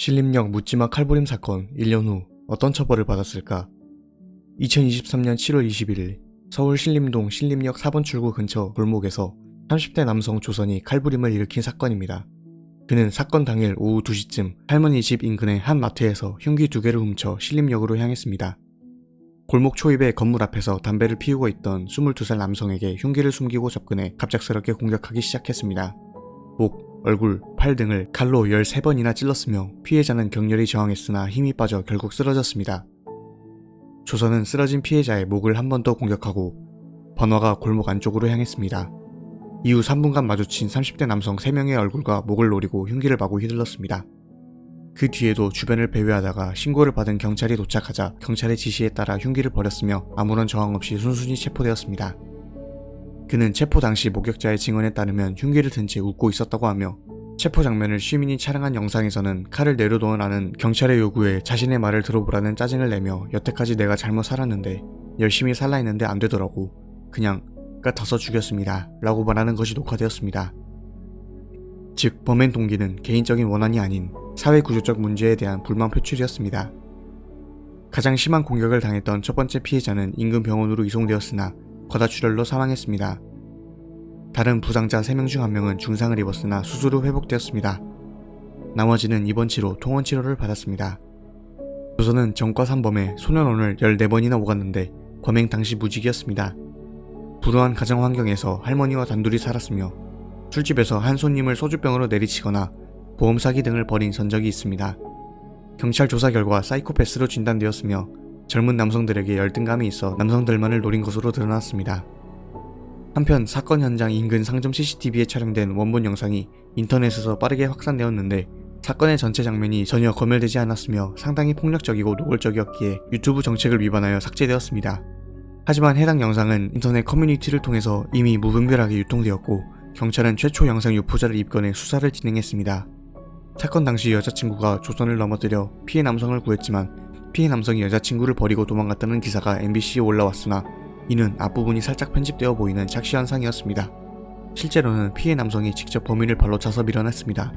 신림역 묻지마 칼부림 사건 1년 후 어떤 처벌을 받았을까? 2023년 7월 21일 서울 신림동 신림역 4번 출구 근처 골목에서 30대 남성 조선이 칼부림을 일으킨 사건입니다. 그는 사건 당일 오후 2시쯤 할머니 집 인근의 한 마트에서 흉기 두 개를 훔쳐 신림역으로 향했습니다. 골목 초입의 건물 앞에서 담배를 피우고 있던 22살 남성에게 흉기를 숨기고 접근해 갑작스럽게 공격하기 시작했습니다. 목, 얼굴, 팔 등을 칼로 13번이나 찔렀으며 피해자는 격렬히 저항했으나 힘이 빠져 결국 쓰러졌습니다. 조선은 쓰러진 피해자의 목을 한 번 더 공격하고 번화가 골목 안쪽으로 향했습니다. 이후 3분간 마주친 30대 남성 3명의 얼굴과 목을 노리고 흉기를 마구 휘둘렀습니다. 그 뒤에도 주변을 배회하다가 신고를 받은 경찰이 도착하자 경찰의 지시에 따라 흉기를 버렸으며 아무런 저항 없이 순순히 체포되었습니다. 그는 체포 당시 목격자의 증언에 따르면 흉기를 든 채 웃고 있었다고 하며 체포 장면을 시민이 촬영한 영상에서는 칼을 내려놓으라는 경찰의 요구에 자신의 말을 들어보라는 짜증을 내며 여태까지 내가 잘못 살았는데 열심히 살라 했는데 안 되더라고 그냥 까터서 죽였습니다 라고 말하는 것이 녹화되었습니다. 즉 범행 동기는 개인적인 원한이 아닌 사회 구조적 문제에 대한 불만 표출이었습니다. 가장 심한 공격을 당했던 첫 번째 피해자는 인근 병원으로 이송되었으나 과다출혈로 사망했습니다. 다른 부상자 3명 중 1명은 중상을 입었으나 수술 후 회복되었습니다. 나머지는 입원 치료, 통원 치료를 받았습니다. 조선은 전과 3범에 소년원을 14번이나 오갔는데 범행 당시 무직이었습니다. 불우한 가정 환경에서 할머니와 단둘이 살았으며 술집에서 한 손님을 소주병으로 내리치거나 보험 사기 등을 벌인 전적이 있습니다. 경찰 조사 결과 사이코패스로 진단되었으며 젊은 남성들에게 열등감이 있어 남성들만을 노린 것으로 드러났습니다. 한편 사건 현장 인근 상점 CCTV에 촬영된 원본 영상이 인터넷에서 빠르게 확산되었는데 사건의 전체 장면이 전혀 검열되지 않았으며 상당히 폭력적이고 노골적이었기에 유튜브 정책을 위반하여 삭제되었습니다. 하지만 해당 영상은 인터넷 커뮤니티를 통해서 이미 무분별하게 유통되었고 경찰은 최초 영상 유포자를 입건해 수사를 진행했습니다. 사건 당시 여자친구가 조선을 넘어뜨려 피해 남성을 구했지만 피해 남성이 여자친구를 버리고 도망갔다는 기사가 MBC에 올라왔으나 이는 앞부분이 살짝 편집되어 보이는 착시 현상이었습니다. 실제로는 피해 남성이 직접 범인을 발로 차서 밀어냈습니다.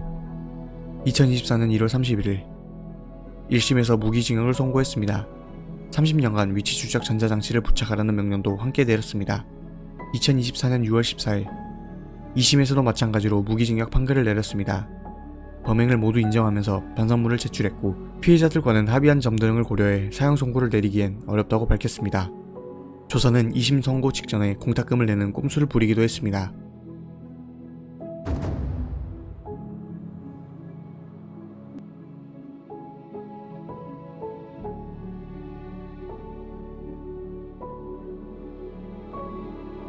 2024년 1월 31일 1심에서 무기징역을 선고했습니다. 30년간 위치 추적 전자장치를 부착하라는 명령도 함께 내렸습니다. 2024년 6월 14일 2심에서도 마찬가지로 무기징역 판결을 내렸습니다. 범행을 모두 인정하면서 반성문을 제출했고 피해자들과는 합의한 점 등을 고려해 사형 선고를 내리기엔 어렵다고 밝혔습니다. 조선은 2심 선고 직전에 공탁금을 내는 꼼수를 부리기도 했습니다.